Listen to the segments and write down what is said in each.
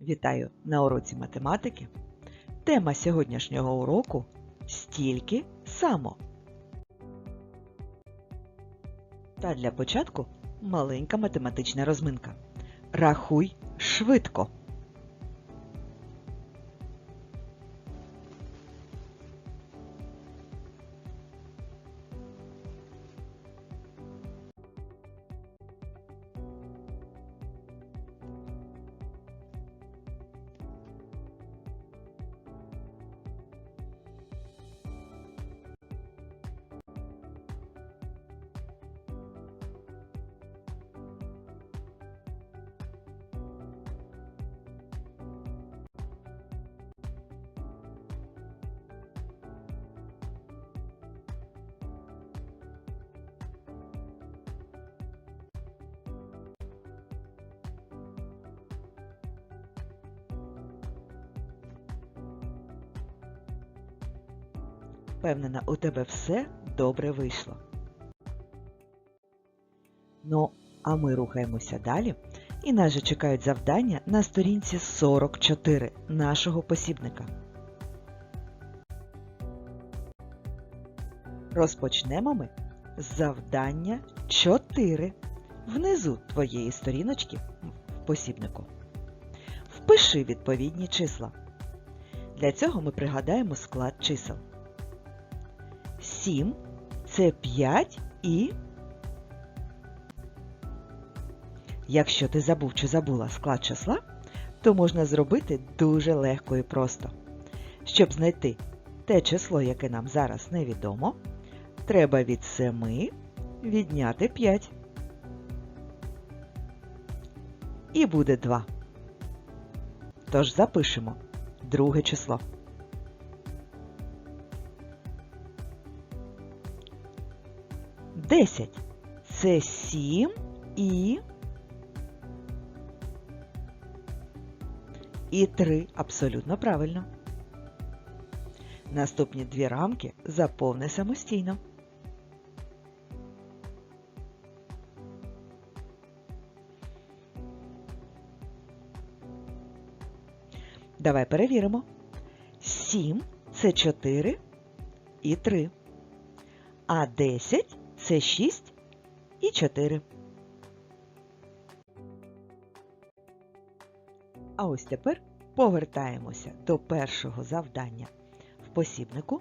Вітаю на уроці математики. Тема сьогоднішнього уроку стільки само. Та для початку маленька математична розминка. Рахуй швидко. Впевнена, у тебе все добре вийшло. Ну, а ми рухаємося далі. І нас же чекають завдання на сторінці 44 нашого посібника. Розпочнемо ми з завдання 4 внизу твоєї сторіночки в посібнику. Впиши відповідні числа. Для цього ми пригадаємо склад чисел. 7 це 5 і. Якщо ти забув чи забула склад числа, то можна зробити дуже легко і просто. Щоб знайти те число, яке нам зараз невідомо, треба від 7 відняти 5. І буде 2. Тож запишемо друге число. Десять. Це сім і. І три. Абсолютно правильно. Наступні дві рамки заповни самостійно. Давай перевіримо. Сім це чотири і три. А 10 це 6 і 4. А ось тепер повертаємося до першого завдання в посібнику.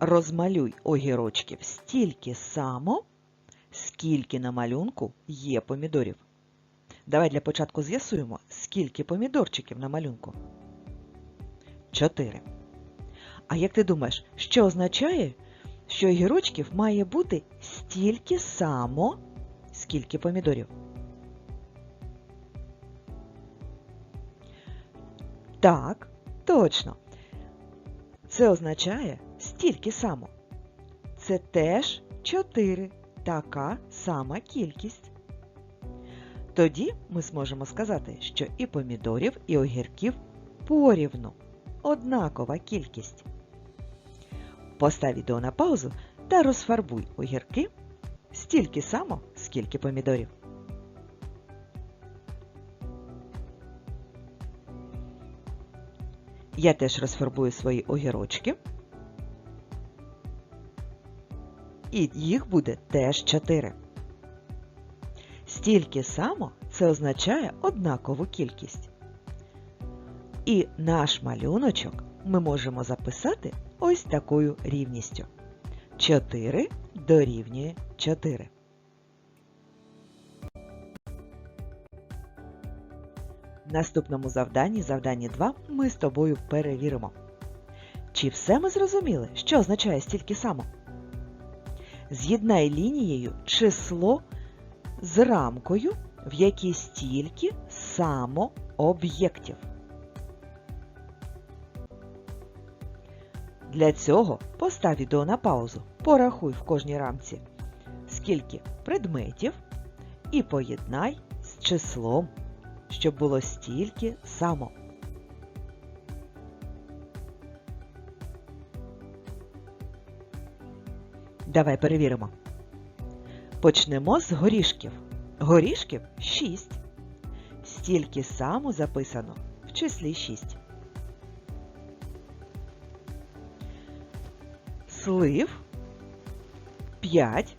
Розмалюй огірочків стільки само, скільки на малюнку є помідорів. Давай для початку з'ясуємо, скільки помідорчиків на малюнку. 4. А як ти думаєш, що означає, що огірочків має бути стільки само, скільки помідорів. Так, точно. Це означає стільки само. Це теж 4. Така сама кількість. Тоді ми зможемо сказати, що і помідорів, і огірків порівну. Однакова кількість. Постав відео на паузу та розфарбуй огірки стільки само, скільки помідорів. Я теж розфарбую свої огірочки. І їх буде теж 4. Стільки само це означає однакову кількість. І наш малюночок ми можемо записати ось такою рівністю. 4 дорівнює 4. В наступному завданні, завданні 2, ми з тобою перевіримо. Чи все ми зрозуміли, що означає стільки само? З'єднай лінією число з рамкою, в якій стільки само об'єктів. Для цього постав відео на паузу, порахуй в кожній рамці, скільки предметів, і поєднай з числом, щоб було стільки само. Давай перевіримо. Почнемо з горішків. Горішків 6. стільки само записано в числі 6. Слив 5.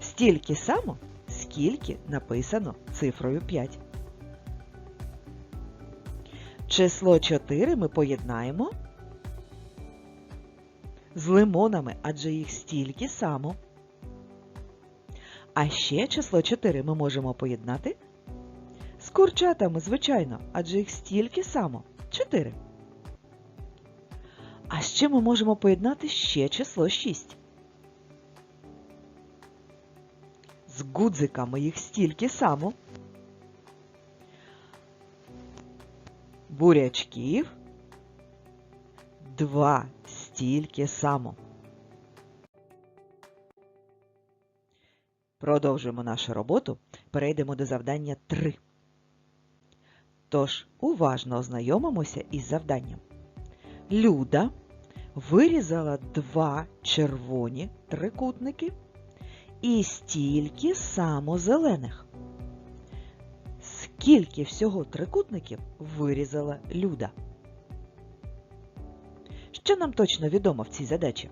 Стільки само, скільки написано цифрою 5. Число 4 ми поєднаємо з лимонами, адже їх стільки само. А ще число 4 ми можемо поєднати з курчатами, звичайно, адже їх стільки само 4. А ще ми можемо поєднати ще число 6. З гудзиками їх стільки само. Бурячків два стільки само. Продовжуємо нашу роботу. Перейдемо до завдання 3. Тож, уважно ознайомимося із завданням. Люда вирізала два червоні трикутники і стільки само зелених. Скільки всього трикутників вирізала Люда? Що нам точно відомо в цій задачі?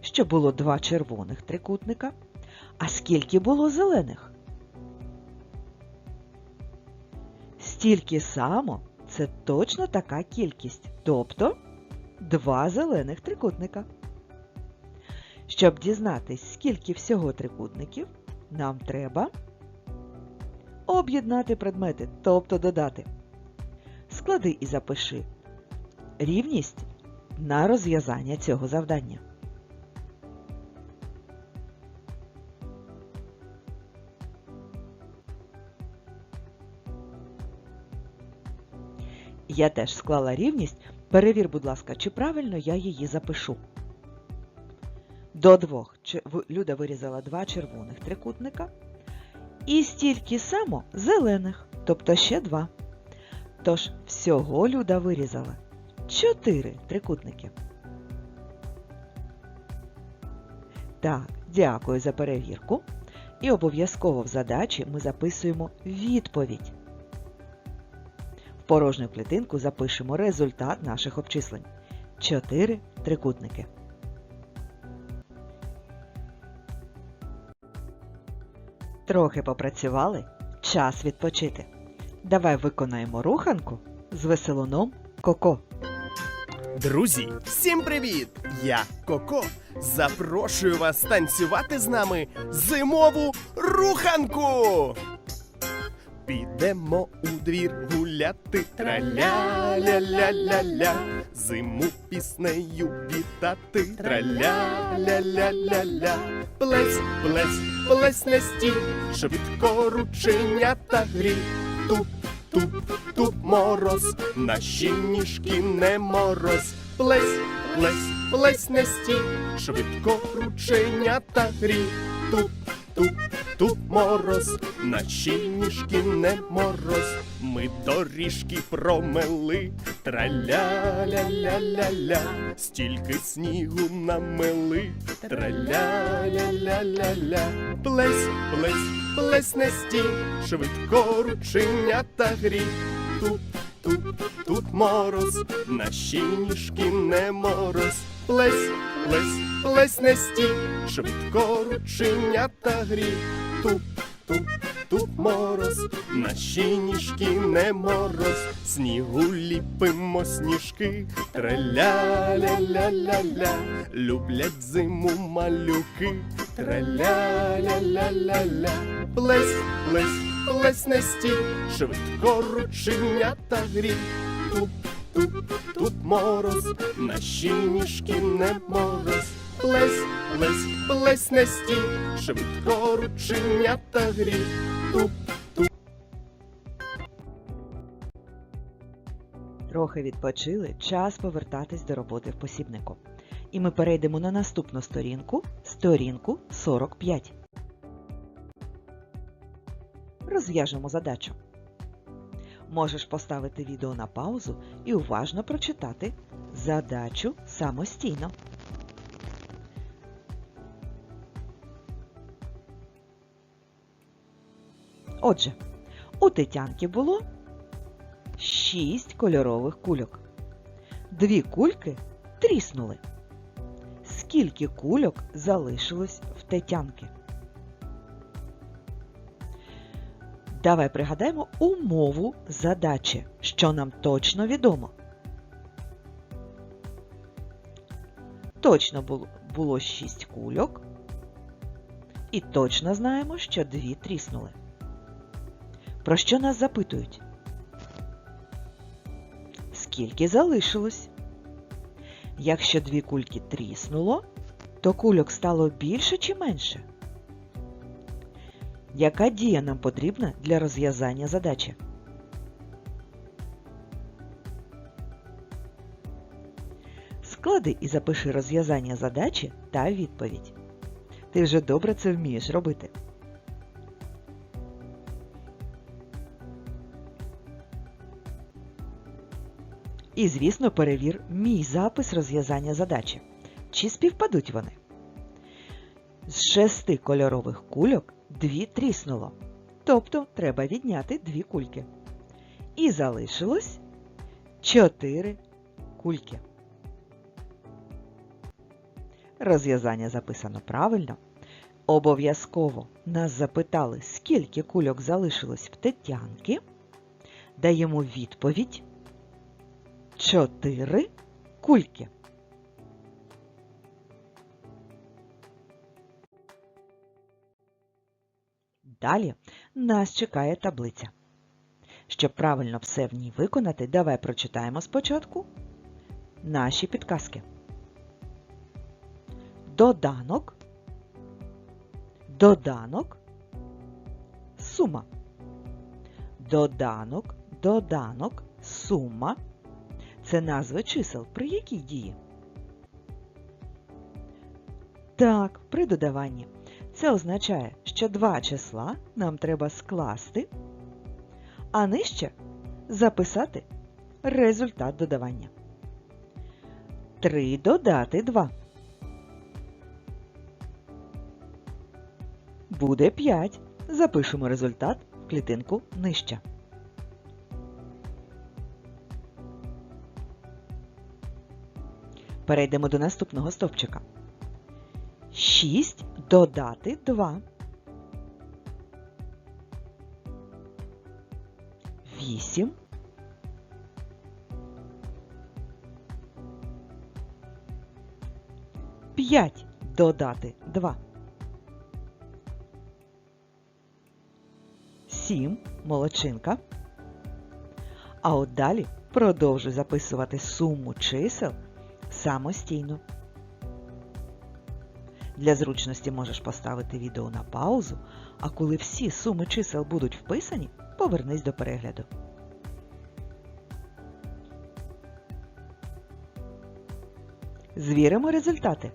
Що було два червоних трикутника, а скільки було зелених? Стільки само це точно така кількість, тобто два зелених трикутника. Щоб дізнатись, скільки всього трикутників, нам треба об'єднати предмети, тобто додати. Склади і запиши рівність на розв'язання цього завдання. Я теж склала рівність. Перевір, будь ласка, чи правильно я її запишу. До двох Люда вирізала два червоних трикутника і стільки само зелених, тобто ще два. Тож всього Люда вирізала чотири трикутники. Так, дякую за перевірку. І обов'язково в задачі ми записуємо відповідь. Порожню клітинку запишемо результат наших обчислень. Чотири трикутники. Трохи попрацювали. Час відпочити. Давай виконаємо руханку з веселуном Коко. Друзі, всім привіт! Я Коко. Запрошую вас танцювати з нами зимову руханку. Підемо у двір гуляти, траля-ля-ля-ля-ля, зиму піснею вітати, траля-ля-ля-ля-ля, плесь, плесь, плесь не стій, швидко рученята грі, туп, туп, туп мороз, наші ніжки не мороз, плесь, плесь, плесь не стій, швидко рученята грі, туп, туп, туп мороз, наші ніжки не мороз, ми доріжки промели, траля-ля-ля-ля-ля, стільки снігу намели, траля-ля-ля-ля-ля, плесь, плесь, плесь не стій, швидко рученята грі, туп, туп, туп мороз, наші ніжки не мороз, плесь, плесь, плесь не стій, швидко рученята грі, туп, туп, туп мороз, наші ніжки не мороз, снігу ліпимо сніжки, траля-ля-ля-ля-ля, люблять зиму малюки, траля-ля-ля-ля-ля, плесь, плесь, плесь не стій, швидко рученята грі, туп, туп, туп мороз, наші ніжки не мороз, плесь, плесь, плесь не стій, швидко рученята грі, туп, туп. Трохи відпочили, час повертатись до роботи в посібнику. І ми перейдемо на наступну сторінку, сторінку 45. Розв'яжемо задачу. Можеш поставити відео на паузу і уважно прочитати задачу самостійно. Отже, у Тетянки було 6 кольорових кульок. Дві кульки тріснули. Скільки кульок залишилось в Тетянки? Давай пригадаємо умову задачі, що нам точно відомо. Точно було, було 6 кульок. І точно знаємо, що дві тріснули. Про що нас запитують? Скільки залишилось? Якщо дві кульки тріснуло, то кульок стало більше чи менше? Яка дія нам потрібна для розв'язання задачі? Склади і запиши розв'язання задачі та відповідь. Ти вже добре це вмієш робити. І, звісно, перевір мій запис розв'язання задачі. Чи співпадуть вони? З шести кольорових кульок дві тріснуло. Тобто треба відняти дві кульки. І залишилось чотири кульки. Розв'язання записано правильно. Обов'язково нас запитали, скільки кульок залишилось в Тетянки. Даємо відповідь. Чотири кульки. Далі нас чекає таблиця. Щоб правильно все в ній виконати, давай прочитаємо спочатку наші підказки. Доданок, доданок, сума. Доданок, доданок, сума. Це назви чисел при якій дії? Так, при додаванні. Це означає, що два числа нам треба скласти, а нижче записати результат додавання. 3 додати 2. Буде 5. Запишемо результат в клітинку нижче. Перейдемо до наступного стовпчика. 6 додати 2. 8. П'ять додати 2. 7. Молодчинка. А от далі продовжуй записувати суму чисел самостійно. Для зручності можеш поставити відео на паузу, а коли всі суми чисел будуть вписані, повернись до перегляду. Звіримо результати.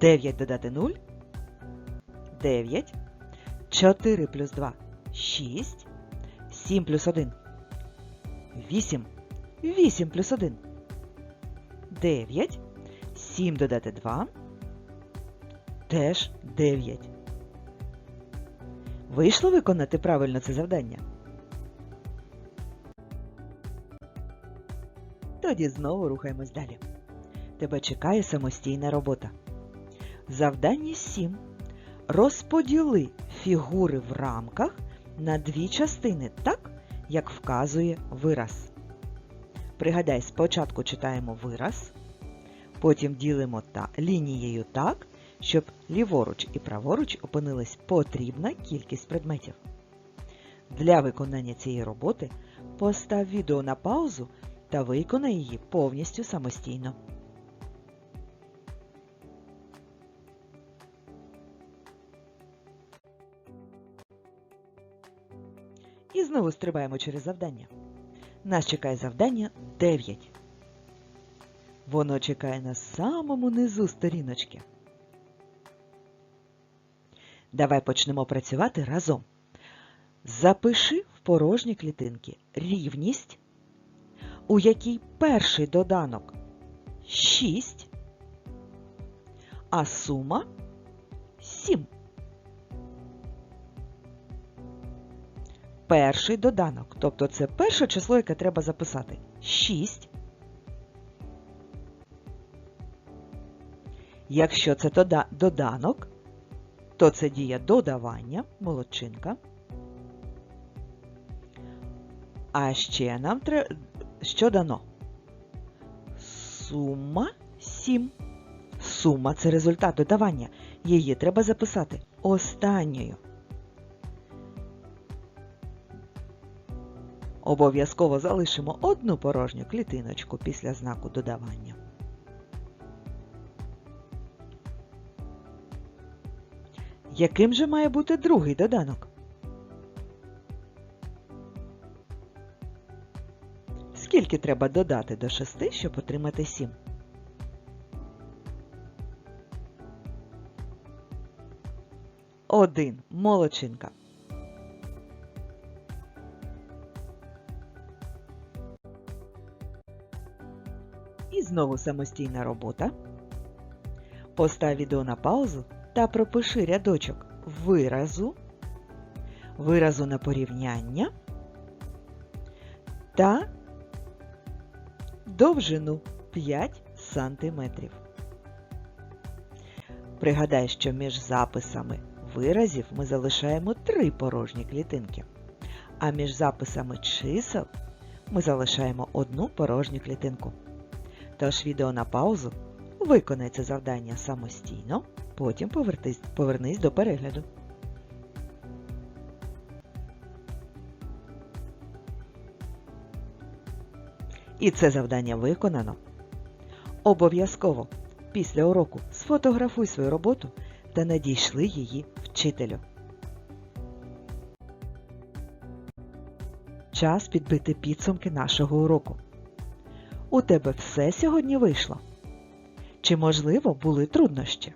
9 додати 0 – 9. 4 плюс 2 – 6. 7 плюс 1 – 8. 8 плюс 1 – 9. 7 додати 2 – теж 9. Вийшло виконати правильно це завдання? Тоді знову рухаємось далі. Тебе чекає самостійна робота. Завдання 7. Розподіли фігури в рамках на дві частини так, як вказує вираз. Пригадай, спочатку читаємо вираз, потім ділимо та лінією так, щоб ліворуч і праворуч опинилась потрібна кількість предметів. Для виконання цієї роботи постав відео на паузу та виконай її повністю самостійно. І знову стрибаємо через завдання. Нас чекає завдання 9. Воно чекає на самому низу сторіночки. Давай почнемо працювати разом. Запиши в порожні клітинки рівність, у якій перший доданок 6, а сума 7. Перший доданок. Тобто це перше число, яке треба записати. 6. Якщо це доданок, то це дія додавання, молодчинка. А ще нам треба, що дано? Сума 7. Сума це результат додавання. Її треба записати останньою. Обов'язково залишимо одну порожню клітиночку після знаку додавання. Яким же має бути другий доданок? Скільки треба додати до 6, щоб отримати 7? Один. Молодчинка. Знову самостійна робота. Постав відео на паузу та пропиши рядочок виразу, виразу на порівняння та довжину 5 см. Пригадай, що між записами виразів ми залишаємо три порожні клітинки, а між записами чисел ми залишаємо одну порожню клітинку. Тож відео на паузу, виконай це завдання самостійно, потім повертись, повернись до перегляду. І це завдання виконано. Обов'язково після уроку сфотографуй свою роботу та надійшли її вчителю. Час підбити підсумки нашого уроку. У тебе все сьогодні вийшло? Чи, можливо, були труднощі?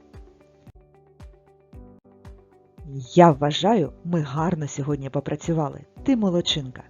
Я вважаю, ми гарно сьогодні попрацювали. Ти молодчинка.